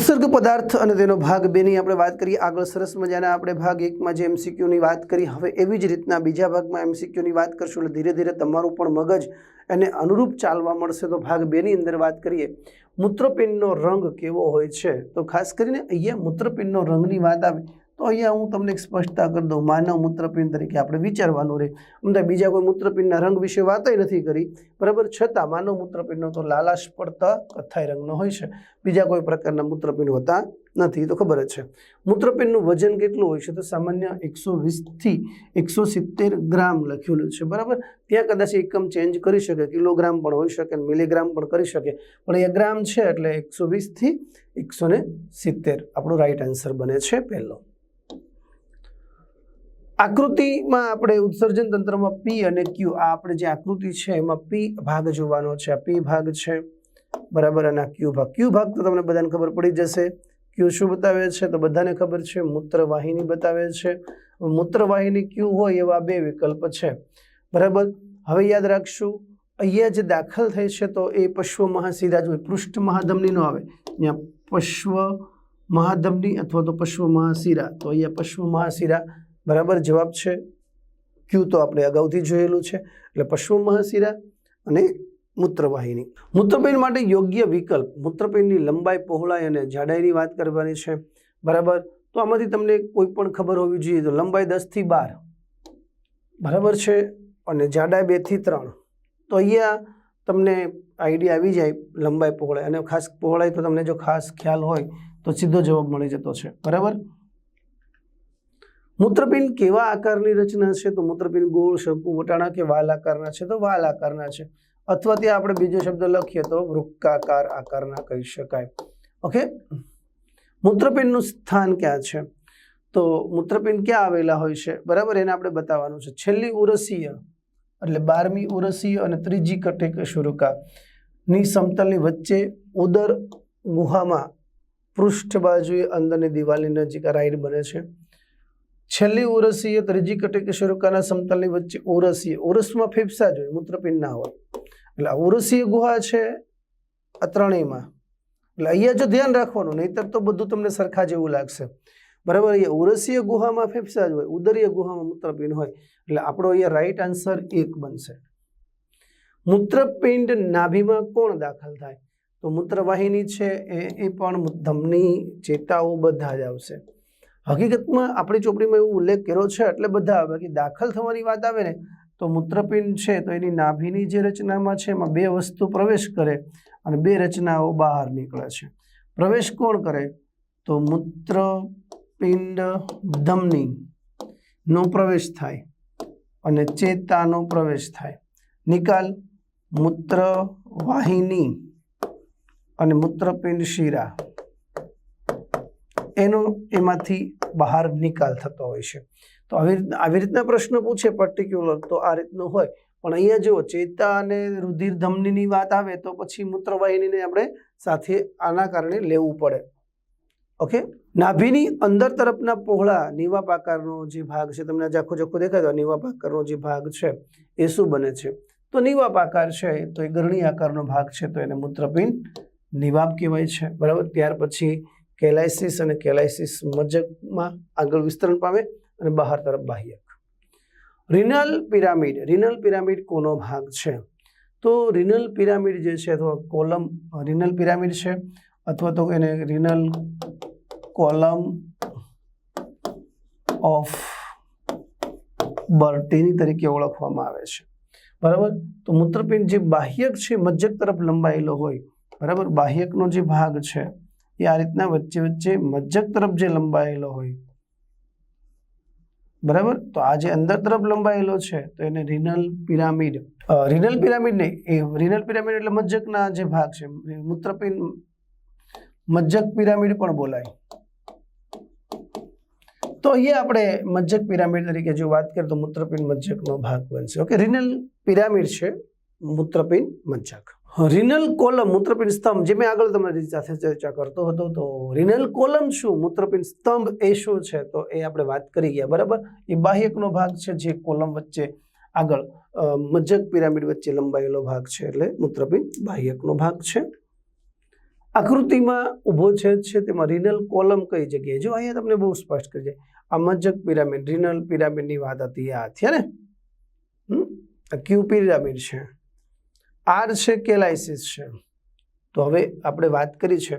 ઉત્સર્ગ પદાર્થ અને તેનો ભાગ બેની આપણે વાત કરીએ. આગળ સરસ મજાના આપણે ભાગ એકમાં જે એમસીક્યુની વાત કરી. હવે એવી જ રીતના બીજા ભાગમાં એમસીક્યુની વાત કરશું. એટલે ધીરે ધીરે તમારું પણ મગજ એને અનુરૂપ ચાલવા મળશે. તો ભાગ બેની અંદર વાત કરીએ. મૂત્રપિંડનો રંગ કેવો હોય છે? તો ખાસ કરીને અહીંયા મૂત્રપિંડનો રંગની વાત આવે. તો અહીંયા હું તમને સ્પષ્ટતા કરી દઉં. માનવ મૂત્રપિંડ તરીકે આપણે વિચારવાનું રહે. અમદાવાદ બીજા કોઈ મૂત્રપિંડના રંગ વિશે વાતય નથી કરી. બરાબર? છતાં માનવ મૂત્રપિંડનો તો લાલાશ પડતા કથ્થાઈ રંગનો હોય છે. બીજા કોઈ પ્રકારના મૂત્રપિંડ હોતા નથી. તો ખબર જ છે. મૂત્રપિંડનું વજન કેટલું હોય છે? તો સામાન્ય એકસો વીસથી એકસો સિત્તેર ગ્રામ લખેલું છે. બરાબર? ત્યાં કદાચ એકમ ચેન્જ કરી શકે. કિલોગ્રામ પણ હોઈ શકે મિલીગ્રામ પણ કરી શકે. પણ એ ગ્રામ છે એટલે એકસો વીસથી એકસો ને સિત્તેર. આપણો રાઈટ આન્સર બને છે પહેલો. આકૃતિમાં આપણે ઉત્સર્જન તંત્રમાં પી અને ક્યુ આ આપણે જે આકૃતિ છે એમાં પી ભાગ જોવાનો છે. આ પી ભાગ છે, બરાબર? અને આ ક્યુ ભાગ. ક્યુ ભાગ તો તમને બધાને ખબર પડી જશે. ક્યુ શું બતાવે છે? તો બધાને ખબર છે. મૂત્રવાહિની બતાવે છે. મૂત્રવાહિની ક્યુ હોય એવા બે વિકલ્પ છે. બરાબર? હવે યાદ રાખશું, અહીંયા જે દાખલ થઈ છે તો એ પશ્વ મહાશિરા જ હોય. પૃષ્ઠ મહાધમની આવે. ત્યાં પશ્વ મહાધમની અથવા તો પશ્વ મહાશિરા તો અહીંયા પશ્વ મહાશિરા બરાબર જવાબ છે ક્યુ તો આપણે અગાઉથી જોયેલું છે. એટલે પશ્વ મહાશિરા અને મૂત્રવાહિની. મૂત્રપિંડ માટે યોગ્ય વિકલ્પ. મૂત્રપિંડની લંબાઈ, પહોળાઈ અને જાડાઈની વાત કરવાની છે. બરાબર? તો આમાંથી તમને કોઈ પણ ખબર હોવી જોઈએ તો લંબાઈ દસથી બાર. બરાબર છે? અને જાડાઈ બેથી ત્રણ. તો અહીંયા તમને આઈડિયા આવી જાય લંબાઈ, પહોળાઈ. અને ખાસ પહોળાઈ તો તમને જો ખાસ ખ્યાલ હોય તો સીધો જવાબ મળી જતો છે. બરાબર? મૂત્રપિંડ કેવા આકારની રચના છે? તો મૂત્રપિંડ ગોળ, શંકુ, વટાણા કે વાલ આકારના છે? તો વાલ આકારના છે. અથવા ત્યાં આપણે બીજો શબ્દ લખીએ તો વૃક્કાકાર આકારના કહી શકાય. ઓકે? મૂત્રપિંડનું સ્થાન ક્યાં છે? તો મૂત્રપિંડ ક્યાં આવેલા હોય છે? બરાબર, એને આપણે બતાવવાનું છે. છેલ્લી ઉરસીય, એટલે બારમી ઉરસીય અને ત્રીજી કટેક શુરુકા. ની સમતલની વચ્ચે ઉદર ગુહામાં પૃષ્ઠ બાજુએ અંદરની દિવાલની નજીક રાઈડ બને છે. છેલ્લી ઓરસીય ત્રીજી કટેકે શરૂકાના સમતલની વચ્ચે ઓરસીય ઉરસમાં ફેફસા જ હોય મૂત્રપિંડ ના હોય. એટલે આ ઉરસીય ગુહા છે આ ત્રણેયમાં. એટલે અહીંયા જો ધ્યાન રાખવાનું, નહીતર તો બધું તમને સરખા જેવું લાગશે. બરાબર, અહીંયા ઉરસીય ગુહામાં ફેફસા જ હોય, ઉદરીય ગુહામાં મૂત્રપિંડ હોય. એટલે આપણો અહીંયા રાઈટ આન્સર એક બનશે. મૂત્રપિંડ નાભીમાં કોણ દાખલ થાય? તો મૂત્રવાહિની છે એ પણ ધમની ચેતાઓ બધા જ આવશે. હકીકતમાં આપણી ચોપડીમાં એવો ઉલ્લેખ કર્યો છે, એટલે બધા, બાકી દાખલ થવાની વાત આવે ને, તો મૂત્રપિંડ છે, તો એની નાભીની જે રચનામાં છે, એમાં બે વસ્તુ પ્રવેશ કરે અને બે રચનાઓ બહાર નીકળે છે. પ્રવેશ કોણ કરે? તો મૂત્રપિંડ ધમની નો પ્રવેશ થાય અને ચેતાનો પ્રવેશ થાય. નિકાલ મૂત્ર વાહિની અને મૂત્રપિંડ શિરા. એનો એમાંથી બહાર નિકાલ થતો હોય છે. તો આવી આવી રીતના પ્રશ્ન પૂછે પર્ટિક્યુલર તો આ રીતનું હોય. પણ અહીંયા જો ચેતા અને રુધિર ધમનીની વાત આવે તો પછી મૂત્રવાહિનીને આપણે સાથે આના કારણે લેવું પડે. ઓકે? નાભીની અંદર તરફના પહોળા નિવાપ આકારનો જે ભાગ છે, તમને આખો ચોખ્ખો દેખાય તો નિવાપ આકારનો જે ભાગ છે, એ શું બને છે? તો નિવાપ આકાર છે, તો એ ગરણી આકારનો ભાગ છે, તો એને મૂત્રપિંડ નિવાબ કહેવાય છે. બરાબર? ત્યાર પછી કેલાઇસિસ અને કેલાઇસિસ મજકમાં આગળ વિસ્તરણ પામે અને બહાર તરફ બાહ્યક રિનલ પિરામિડ રિનલ પિરામિડ કોનો ભાગ છે? તો રિનલ પિરામિડ જે છે અથવા કોલમ, રિનલ પિરામિડ છે, અથવા તો એને રિનલ કોલમ ઓફ બર્ટીની તરીકે ઓળખવામાં આવે છે. બરાબર? તો મૂત્રપિંડ જે બાહ્યક છે, મજ્જક તરફ લંબાયેલો હોય, બરાબર? બાહ્યકનો જે ભાગ છે એ આ રીતના વચ્ચે વચ્ચે મજ્જક તરફ જે લંબાયેલો હોય. બરાબર? તો આ જે અંદર તરફ લંબાયેલો છે, તો એને રિનલ પિરામિડ રિનલ પિરામિડ નહીં, એ રિનલ પિરામિડ એટલે મજ્જકના જે ભાગ છે, મૂત્રપિંડ, મજ્જક પિરામિડ પણ બોલાય. તો અહીંયા આપણે મજ્જક પિરામિડ તરીકે જો વાત કરીએ તો મૂત્રપિંડ મજ્જકનો ભાગ બનશે. ઓકે, રિનલ પિરામિડ છે, મૂત્રપિંડ મજ્જક. રિનલ કોલમ, મૂત્રપિંડ સ્તંભ, જે મેં આગળ તમારી સાથે ચર્ચા કરતો હતો, તો રિનલ કોલમ શું? મૂત્રપિંડ સ્તંભ એ શું છે? તો એ આપણે વાત કરી ગયા, બરાબર? એ બાહ્યકનો ભાગ છે, જે કોલમ વચ્ચે આગળ મજ્જક પિરામિડ વચ્ચે લંબાયેલો ભાગ છે, એટલે મૂત્રપિંડ બાહ્યકનો ભાગ છે. આકૃતિમાં ઊભો છેદ છે, તેમાં રિનલ કોલમ કઈ જગ્યાએ? જો અહીંયા તમને બહુ સ્પષ્ટ કરી જાય આ મજ્જક પિરામિડ, રિનલ પિરામિડની વાત હતી, આ હતી ને? ક્યુ પિરામિડ છે. આર છે કેલાઇસિસ છે? તો હવે આપણે વાત કરી છે.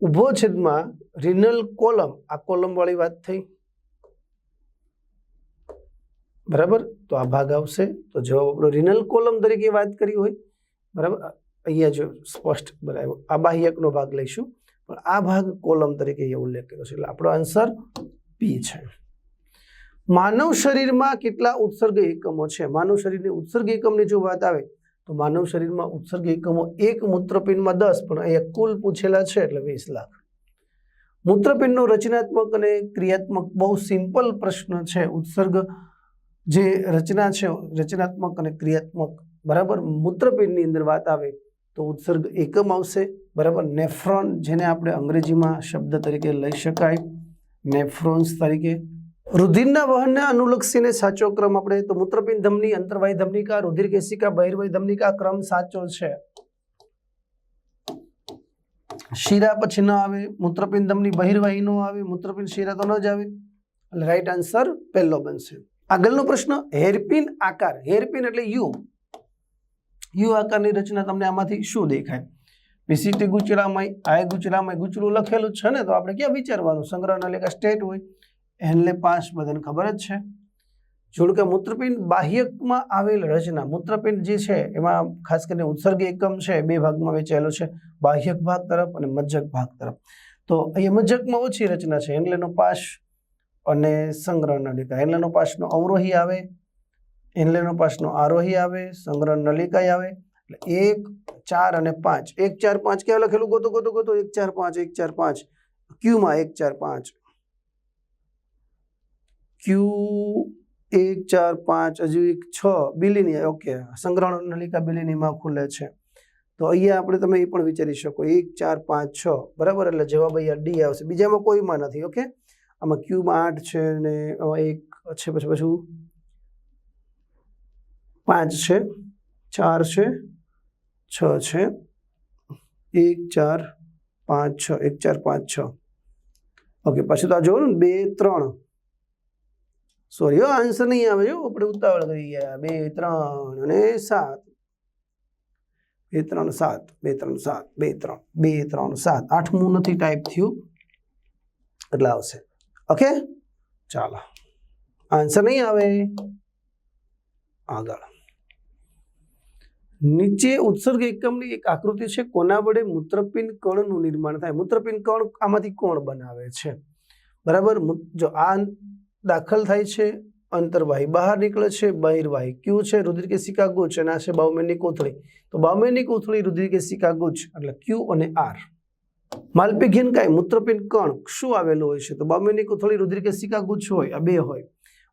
ઊભો છેદમાં રિનલ કોલમ. આ કોલમ વાળી વાત થઈ. બરાબર? તો આ ભાગ આવશે. તો જવાબ આપણો રિનલ કોલમ તરીકે વાત કરી હોય. બરાબર? અહીંયા જો સ્પષ્ટ બરાબર આ બાહ્યકનો ભાગ લઈશું. પણ આ ભાગ કોલમ તરીકે અહીંયા ઉલ્લેખ કર્યો છે. એટલે આપણો આન્સર પી છે. માનવ શરીરમાં કેટલા ઉત્સર્ગ એકમો છે? માનવ શરીરની ઉત્સર્ગ એકમની જો વાત આવે તો માનવ શરીરમાં ઉત્સર્ગ એકમો એક મૂત્રપિંડમાં દસ, પણ અહીંયા કુલ પૂછેલા છે એટલે વીસ લાખ. મૂત્રપિંડનો રચનાત્મક અને ક્રિયાત્મક બહુ સિમ્પલ પ્રશ્ન છે. ઉત્સર્ગ જે રચના છે, રચનાત્મક અને ક્રિયાત્મક, બરાબર? મૂત્રપિંડની અંદર વાત આવે તો ઉત્સર્ગ એકમ આવશે, બરાબર? નેફ્રોન, જેને આપણે અંગ્રેજીમાં શબ્દ તરીકે લઈ શકાય. નેફ્રોન્સ તરીકે રુધિરના વહનને અનુલક્ષીને સાચો ક્રમ આપણે તો મૂત્રપિંડ ધમની, અંતર્વાહી ધમનિકા રુધિર કેશિકા બહિર્વાહી ધમનિકા ક્રમ સાચો છે. શીરા પછી ન આવે, મૂત્રપિંડ ધમની બહિર્વાહી ન આવે, મૂત્રપિંડ શીરા તો ન જ આવે. એટલે રાઈટ આન્સર પહેલો બનશે. આગળનો પ્રશ્ન, હેરપિન આકાર, હેરપિન એટલે યુ. યુ આકારની રચના તમને આમાંથી શું દેખાય? પીસીટી ગુચરામય આય ગુચરામય ગુચરું લખેલું છે ને, તો આપણે ક્યાં વિચારવાનું? સંગ્રહ લેખા સ્ટેટ હોય. એનલે પાસ બધાને ખબર જ છે. જોડું કે મૂત્રપિંડ બાહ્યકમાં આવેલ રચના, મૂત્રપિંડ જે છે, એમાં ખાસ કરીને ઉત્સર્ગ એકમ છે, બે ભાગમાં વેચાયેલો છે, બાહ્યક ભાગ તરફ અને મજ્જક ભાગ તરફ. તો અહીંયા મજ્જકમાં ઓછી રચના છે, એનલેનો પાશ અને સંગ્રહ નલિકા. એનલેનો પાસનો અવરોહી આવે, એનલેનો પાશનો આરોહી આવે સંગ્રહ નલિકાય આવે. એટલે એક, ચાર અને પાંચ. એક, ચાર, પાંચ કેવા લખેલું? ગોતો ગોતો ગોતો. એક, ચાર, પાંચ, એક, ચાર, પાંચ. ક્યુમાં એક, ચાર, પાંચ. ક્યુ એક ચાર પાંચ હજુ એક છ બિલીની ઓકે સંગ્રહ નલિકા બિલીનીમાં ખુલે છે. તો અહીંયા આપણે તમે એ પણ વિચારી શકો, એક ચાર પાંચ છ, બરાબર? એટલે જવાબ અહીંયા ડી આવશે. બીજામાં કોઈમાં નથી ઓકે આમાં ક્યુમાં આઠ છે ને એક છે, પછી પાછું પાંચ છે, ચાર છે, છ છે. એક ચાર પાંચ છ, એક ચાર પાંચ છ. ઓકે પછી તો આ જોયું ને, બે, ત્રણ. સોરી હો આન્સર નહીં આવે જો આપણે ઉતાવળ કરી ગયા બે ત્રણ અને સાત બે ત્રણ સાત બે ત્રણ સાત બે ત્રણ બે ત્રણ સાત આઠમું નથી ટાઈપ થયું એટલે આવશે ઓકે ચાલો આન્સર નહીં આવે આગળ નીચે ઉત્સર્ગ એકમની એક આકૃતિ છે કોના વડે મૂત્રપિંડ કણનું નિર્માણ થાય મૂત્રપિંડ કણ આમાંથી કોણ બનાવે છે બરાબર જો આ દાખલ થાય છે અંતરવાહી બહાર નીકળે છે બહિર્વાહી ક્યુ છે રુધિર કેશિકા ગુચ્છ અને આ છે બાઉમેનની કોથળી. તો બાઉમેનની કોથળી રુધિર કેશિકા ગુચ્છ એટલે ક્યુ અને આર. માલપી કાય મૂત્રપિંડ કણ શું આવેલું હોય છે? તો બાઉમેનની કોથળી રુધિર કેશિકા ગુચ્છ હોય, આ બે હોય.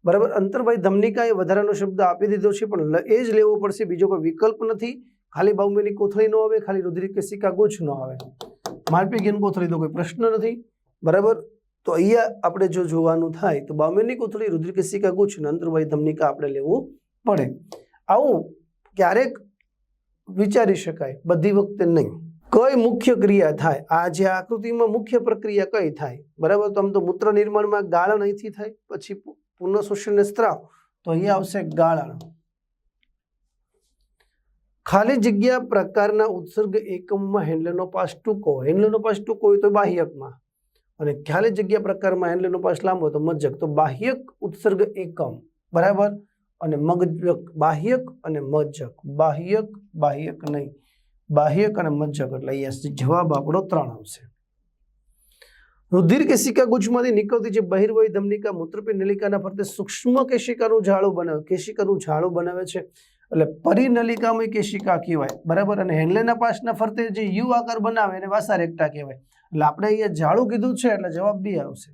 બરાબર અંતરવાહી ધમનિકાએ વધારાનો શબ્દ આપી દીધો છે, પણ એ જ લેવો પડશે, બીજો કોઈ વિકલ્પ નથી. ખાલી બાઉમેની કોથળી ન આવે, ખાલી રુધિર કેશિકા ગુચ્છ ન આવે. માલપીઘિન કોથળી તો કોઈ પ્રશ્ન નથી. બરાબર તો અહીંયા આપણે જો જોવાનું થાય, તો બાઉમેનની કોથળી રુદ્રકેશિકા ગુચ્છ અને ધમનિકા આપણે લેવું પડે. આવું ક્યારેક વિચારી શકાય, બધી વખતે નહીં. કઈ મુખ્ય ક્રિયા થાય? આ જે આકૃતિમાં મુખ્ય પ્રક્રિયા કઈ થાય? બરાબર? તો આમ તો મૂત્ર નિર્માણમાં ગાળણ અહીંથી થાય, પછી પુનઃ શોષણને સ્ત્રાવ. તો અહીંયા આવશે ગાળણ ખાલી જગ્યા પ્રકારના ઉત્સર્ગ એકમમાં હેન્ડલનો પાસ ટૂંકો હેન્ડલનો પાસ ટૂંકો હોય તો બાહ્યકમાં. અને ખાલી જગ્યા પ્રકારમાં હેન્ડલનો પાસ લાંબો તો મજ્જક તો બાહ્યક ઉત્સર્ગ એકમ. બરાબર? અને મગજક બાહ્યક અને મજ્જક બાહ્યક બાહ્યક નહીં. બાહ્યક અને મજ્જક એટલે અહીંયા જવાબ આપણો ત્રણ આવશે. રુધિર કેશિકા ગુચ્છમાંથી નીકળતી જે બહિર્વય ધમનિકા, મૂત્રપિંડ નલિકાના ફરતે સૂક્ષ્મ કેશિકાનું ઝાડું બનાવે કેશિકાનું ઝાડું બનાવે છે. એટલે પરિનલિકામય કેશિકા કહેવાય. બરાબર? અને હેન્ડલેના પાસના ફરતે જે યુ આકાર બનાવે એને વાસારેક્ટા કહેવાય. એટલે આપણે અહીંયા ઝાડું કીધું છે એટલે જવાબ બી આવશે.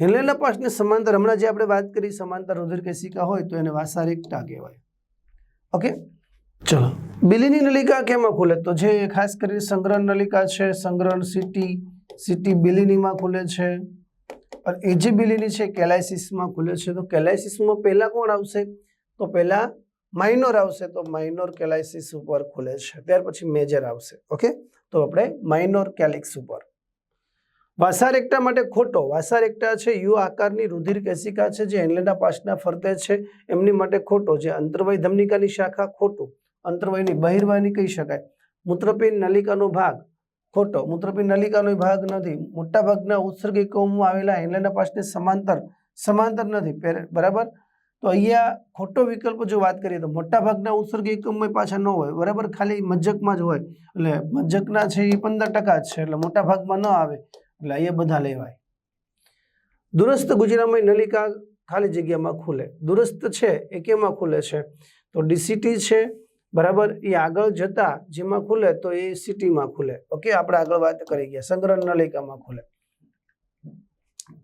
હિલેલા પાસને સમાંતર, હમણાં જે આપણે વાત કરી સમાંતર રુધિર કેશિકા હોય તો એને વાસારિકતા કહેવાય. ઓકે? ચલો. બિલીની નલિકા કેમાં ખુલે? તો જે ખાસ કરીને સંગ્રહ નલિકા છે, સંગ્રહ સિટી સિટી બિલીનીમાં ખુલે છે. અને એ જે બિલીની છે કેલાઇસિસમાં ખુલે છે. તો કેલાઇસિસમાં પહેલાં કોણ આવશે? તો પહેલાં માઇનોર આવશે. તો માઇનોર કેલાઇસિસ ઉપર ખુલે છે. ત્યાર પછી મેજર આવશે. ઓકે? તો આપણે માઇનોર કેલિક્સ ઉપર. વાસારેક્ટા માટે ખોટો, વાસાર એકટા છે યુ આકારની રુધિર કેશિકા છે જે એનલેના પાસના ફરતે છે. એમની માટે ખોટો જે અંતર્વય ધમનિકાની શાખા ખોટું. અંતર્વયની બહિર્વાહની કહી શકાય. મૂત્રપિંડ નલિકાનો ભાગ ખોટો. મૂત્રપિંડ નલિકાનો ભાગ નથી. મોટા ભાગના ઉત્સર્ગ એકમોમાં આવેલા એનલેના પાસને સમાંતર સમાંતર નથી. બરાબર? તો અહીંયા ખોટો વિકલ્પ જો વાત કરીએ તો મોટા ભાગના ઉત્સર્ગ એકમમાં પાછા ન હોય. બરાબર? ખાલી મજ્જકમાં જ હોય. એટલે મજ્જકના છે એ પંદર ટકા જ છે. એટલે મોટા ભાગમાં ન આવે. એટલે અહીંયા બધા લેવાય. દુરસ્ત ગુજરાતમાં નલિકા ખાલી જગ્યામાં ખુલે. દુરસ્ત છે એ કેમાં ખુલે છે? તો ડીસીટી છે. બરાબર? એ આગળ જતા જેમાં ખુલે તો એ સિટીમાં ખુલે. ઓકે? આપણે આગળ વાત કરી ગયા. સંગ્રહ નલિકામાં ખુલે.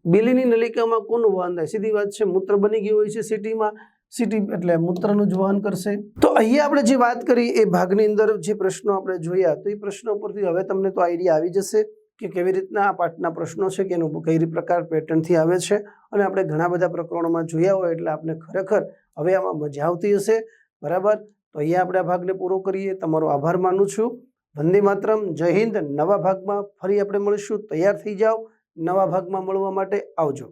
બિલીની નલિકામાં કોનું વહન થાય? સીધી વાત છે, મૂત્ર બની ગયું હોય છે સિટીમાં, સિટી એટલે મૂત્રનું જ વહન કરશે. તો અહીંયા આપણે જે વાત કરી એ ભાગની અંદર જે પ્રશ્નો આપણે જોયા, તો એ પ્રશ્નો પરથી હવે તમને તો આઈડિયા આવી જશે કે કેવી રીતના આ પાઠના પ્રશ્નો છે કે એનું કઈ પ્રકાર પેટર્નથી આવે છે. અને આપણે ઘણા બધા પ્રકરણોમાં જોયા હોય એટલે આપણે ખરેખર હવે આમાં મજા આવતી હશે. બરાબર? તો અહીંયા આપણે આ ભાગને પૂરો કરીએ. તમારો આભાર માનું છું. વંદે માતરમ. જય હિન્દ. નવા ભાગમાં ફરી આપણે મળીશું. તૈયાર થઈ જાઓ. નવા ભાગમાં મળવા માટે આવજો.